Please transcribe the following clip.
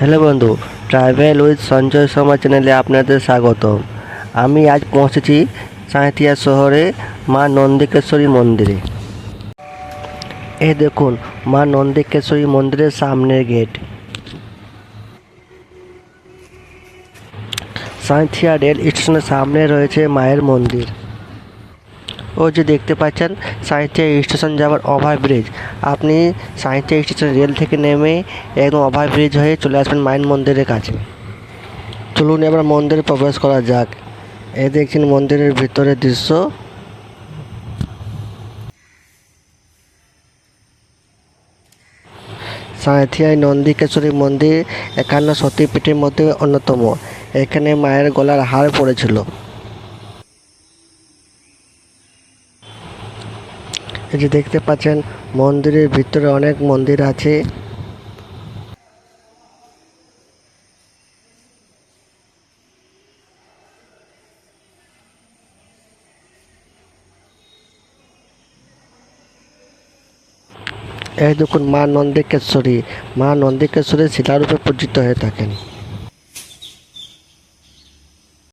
Hello বন্ধু travel with Sanjay Sharma চ্যানেলে আপনাদের স্বাগত আমি আজ পৌঁছেছি সাঁইথিয়া শহরে মা নন্দিকেশ্বরী মন্দিরে। এই দেখুন, মা নন্দিকেশ্বরী মন্দিরের সামনের গেট সাঁইথিয়া রেল স্টেশনের সামনে রয়েছে মায়ের মন্দির। ও যে দেখতে পাচ্ছেন, সাঁইথিয়া স্টেশন যাওয়ার ওভারব্রিজ আপনি সাঁইথিয়া স্টেশন রেল থেকে নেমে একদম ওভারব্রিজ হয়ে চলে আসবেন মাইন মন্দিরের কাছে। চলুন এবার মন্দিরে প্রবেশ করা যাক। এ দেখছেন মন্দিরের ভিতরের দৃশ্য। সাঁথিয়ায় নন্দিকেশ্বরী মন্দির একান্ন সতীপীঠের মধ্যে অন্যতম। এখানে মায়ের গলার হার পড়েছিল। এই যে দেখতে পাচ্ছেন, মন্দিরের ভিতরে অনেক মন্দির আছে। এই দেখুন মা নন্দিকেশ্বরী। মা নন্দিকেশ্বরী শিলারূপে পূজিত হয়ে থাকেন।